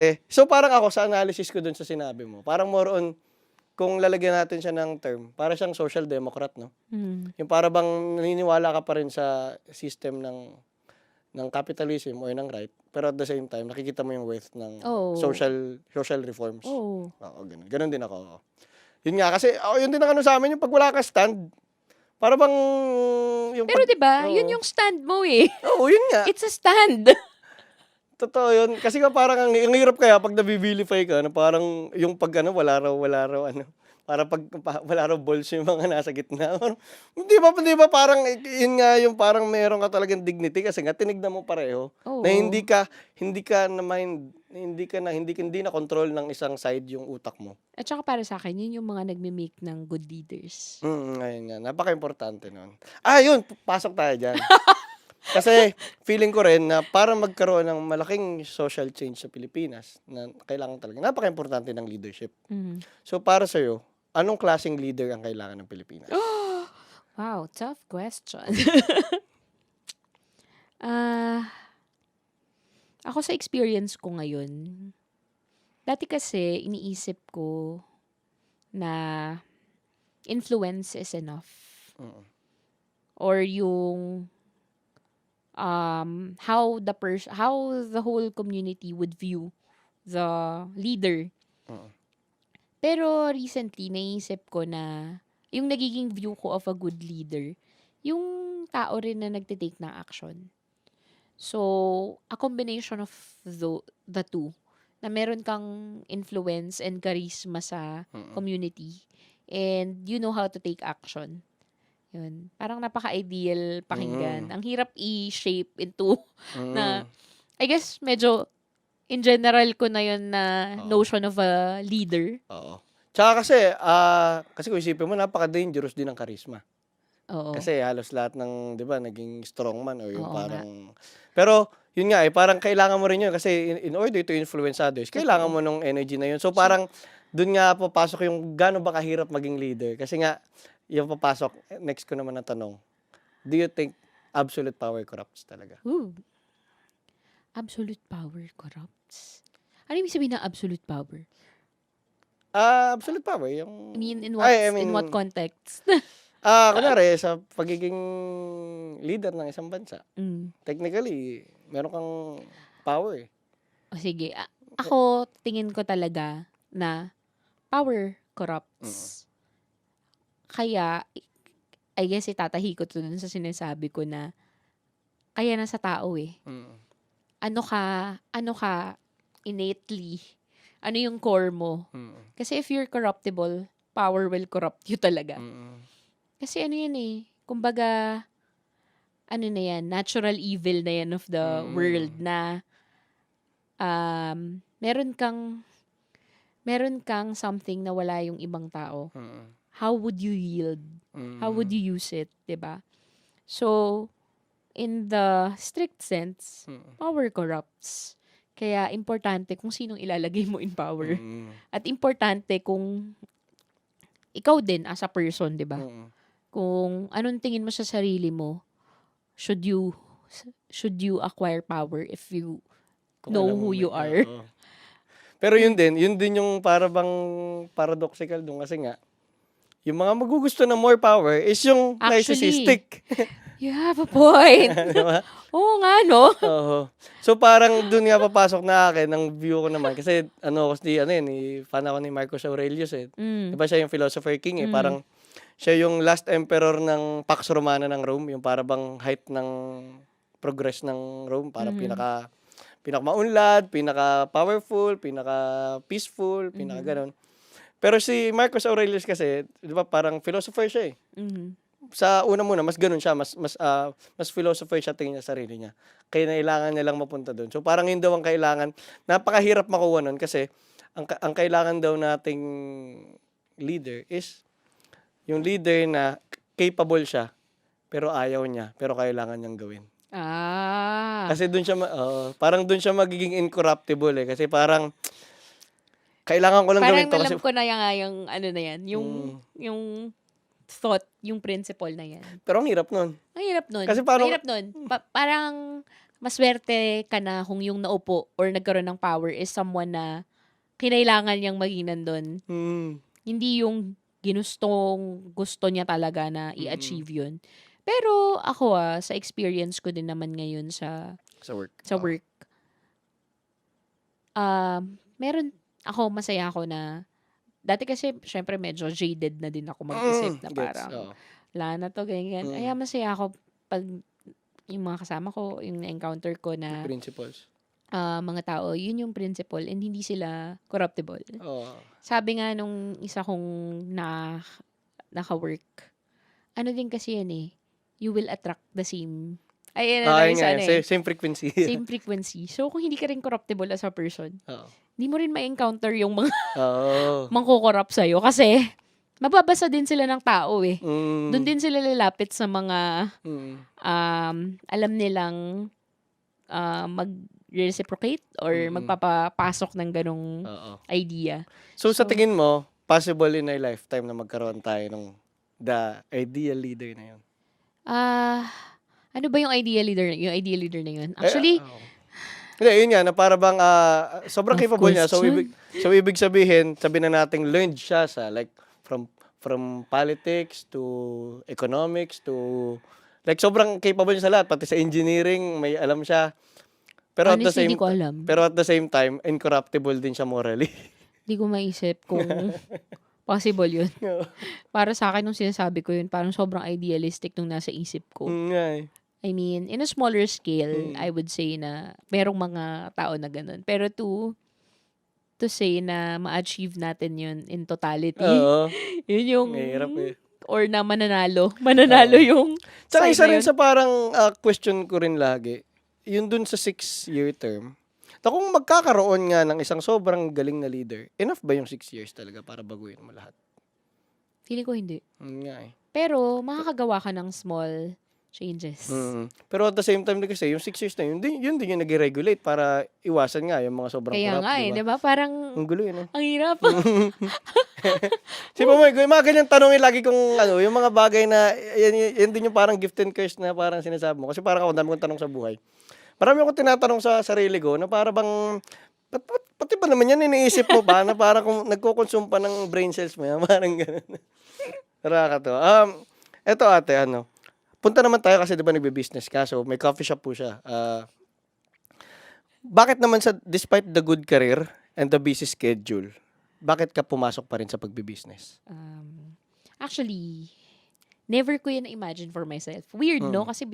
Eh, so parang ako sa analysis ko dun sa sinabi mo, parang more on kung lalagyan natin siya ng term, para siyang social democrat, no? Mm. Yung para bang naniniwala ka pa rin sa system ng ng capitalism o ng right, pero at the same time nakikita mo yung worth ng Oo. social social reforms. Oo. Oo, ganun. Ganun din ako. Yun nga kasi oh, yun din ang ano sa amin yung pag wala ka stand. Para bang yung Pero 'di ba, Oo. yun yung stand mo eh. Oo, yun nga. It's a stand. Totoo yun. Kasi nga parang ang, ang hirap kaya pag nabibilify ka, na parang yung pag ano, wala raw, wala raw ano. Para pag pa- wala raw balls yung mga nasa gitna. Hindi ba, hindi ba parang yun nga yung parang meron ka talagang dignity kasi nga tinignan mo pareho. Oo. Na hindi ka hindi ka na mind hindi ka na hindi hindi na control ng isang side yung utak mo. At saka para sa akin, yun yung mga nagme-make ng good leaders. Mm, ayun nga. Napaka-importante nun. Ah, yun. Pasok tayo dyan. Kasi feeling ko rin na para magkaroon ng malaking social change sa Pilipinas, na kailangan talaga, napaka-importante ng leadership. Mm. So para sa'yo, anong klaseng leader ang kailangan ng Pilipinas? Wow, tough question. Ah, ako sa experience ko ngayon, dati kasi iniisip ko na influence is enough. Mm. Or yung um, how the pers- how the whole community would view the leader. Mm. Pero recently, naisip ko na yung nagiging view ko of a good leader, yung tao rin na nagtitake ng action. So, a combination of the, the two, na meron kang influence and charisma sa Mm. community and you know how to take action. Yun. Parang napaka-ideal pakinggan. Mm. Ang hirap i-shape into Mm. na I guess medyo in general ko na yun na Oo. notion of a leader. Oo. Tsaka kasi, ah, kasi kung isipin mo, napaka-dangerous din ng charisma. Oo. Kasi halos lahat ng, di ba, naging strongman o yung Oo parang... Pero, yun nga eh, parang kailangan mo rin yun kasi in, in order to influence others, kailangan mo nung energy na yun. So, parang dun nga papasok yung gaano ba kahirap maging leader. Kasi nga, yung papasok, next ko naman na tanong, do you think absolute power corrupts talaga? Ooh. Absolute power corrupts. Ano ibig sabihin ng absolute power? Ah, absolute power, yung... I mean, in what, Ay, I in what mean, context? Ah, kunwari, sa pagiging leader ng isang bansa, mm. technically, meron kang power. O sige, a- ako tingin ko talaga na power corrupts. Kaya, I guess itatahi ko to dun sa sinasabi ko na kaya na sa tao eh. Mm. Ano ka, ano ka innately, ano yung core mo. Mm. Kasi if you're corruptible, power will corrupt you talaga. Mm. Kasi ano yan eh, kumbaga, ano na yan, natural evil na yan of the Mm. world na um, meron kang meron kang something na wala yung ibang tao. Mm. How would you yield? Mm. How would you use it, 'di ba? So, in the strict sense, Mm. power corrupts. Kaya importante kung sinong ilalagay mo in power. Mm. At importante kung ikaw din as a person, 'di ba? Mm. kung anong tingin mo sa sarili mo, should you should you acquire power if you Kung know who you are. Pero yun din, yun din yung para bang paradoxical dun kasi nga, yung mga magugusto ng more power is yung Actually. narcissistic. You have a point. Di ba? Oo nga, no? Oo. So parang dun nga papasok na akin ang view ko naman. Kasi ano, kasi ano yun, fan ako ni Marcus Aurelius eh. Mm. ba siya yung philosopher king eh? Mm. Parang siya yung last emperor ng Pax Romana ng Rome, yung para bang height ng progress ng Rome, para Mhm. pinaka pinaka maunlad, pinaka powerful, pinaka peaceful, pinaka Mhm. ganon. Pero si Marcus Aurelius kasi, 'di ba, parang philosopher siya eh. Mhm. Sa una muna, mas ganun siya, mas mas ah, mas philosopher siya tingin niya sa sarili niya. Kaya kailangan niya lang mapunta doon. So parang yun daw ang kailangan. Napakahirap makuha nun kasi ang ang kailangan daw nating leader is yung leader na capable siya pero ayaw niya, pero kailangan niyang gawin. Ah. Kasi doon siya oo, parang doon siya magiging incorruptible eh kasi parang kailangan ko lang Parang gawin to kasi alam ko na yung, yung ano na yan, yung, Mm. yung thought, yung principle na yan. pero ang hirap nun. Ang hirap nun. Kasi parang- Ang hirap nun. Pa- parang, maswerte ka na kung yung naupo or nagkaroon ng power is someone na kinailangan niyang maging nandun. Mm. Hindi yung ginustong gusto niya talaga na i-achieve yun. Pero ako ah, sa experience ko din naman ngayon sa Sa work. sa work, um, meron ako, masaya ako na, dati kasi, syempre, medyo jaded na din ako mag-isip Mm, na parang, oo. wala na to, ganyan. Mm. Kaya masaya ako pag yung mga kasama ko, yung na-encounter ko na Principles. ah, mga tao, yun yung principle and hindi sila corruptible. Oo. Sabi nga nung isa kong na, naka-work, ano din kasi yan eh, you will attract the same, ay, ano, Ah, yun nga, ano same, eh, same frequency. same frequency. So, kung hindi ka rin corruptible as a person, Oo. hindi mo rin ma-encounter yung mga Oo. mangkukorrupt sa'yo kasi mababasa din sila ng tao eh. Mm. Doon din sila lalapit sa mga Mm. um, alam nilang uh, mag-reciprocate or Mm. magpapapasok ng ganong Oo. idea. So, sa So- tingin mo, possible in a lifetime na magkaroon tayo ng the ideal leader na yun? Ah, ano ba yung ideal leader? Yung ideal leader na yun? Actually, Eh. Hindi, yun nga, na para bang ah, sobrang Of capable niya. So, ibig, so, ibig sabihin, sabi na nating learned siya sa like, from from politics to economics to like sobrang capable niya sa lahat pati sa engineering may alam siya pero at the honestly, same hindi ko alam. pero at the same time incorruptible din siya morally Hindi ko maisip kung possible yun. Para sa akin, nung sinasabi ko yun, parang sobrang idealistic nung nasa isip ko. Mm, eh. I mean, in a smaller scale, Mm. I would say na merong mga tao na ganun. Pero to, to say na ma-achieve natin yun in totality, Oo. yun yung, Mahirap eh. or na mananalo. Mananalo Oo. yung Tsaka isa rin sa parang ah, question ko rin lagi, yun dun sa six-year term, na kung magkakaroon nga ng isang sobrang galing na leader, enough ba yung six years talaga para baguhin mo lahat? Feeling ko hindi. Nga eh. Pero, makakagawa ka ng small changes. Mm. Pero at the same time din kasi, yung six years na yun, din, yun din yung nag-regulate para iwasan nga yung mga sobrang Kaya corrupt, nga eh, di ba? ba? Parang, Ang gulo yun eh. ang hirap. Si mo, yung mga ganyan tanongin lagi kong ano, yung mga bagay na, yan, yan, yan din yung parang gift and curse na parang sinasabi mo. Kasi parang ako, dami kong tanong sa buhay. Marami akong tinatanong sa sarili ko na para bang, pat, pat, pati ba naman yan iniisip mo pa na parang kung nagko-consume pa ng brain cells mo yan, parang gano'n. Nakakatawa. Um, eto ate, ano, punta naman tayo kasi di ba nagbe-business ka, so may coffee shop po siya. Ah, bakit naman sa, despite the good career and the busy schedule, bakit ka pumasok pa rin sa pagbe-business? um, actually, never ko yun na-imagine for myself. Weird, no? Mm. Kasi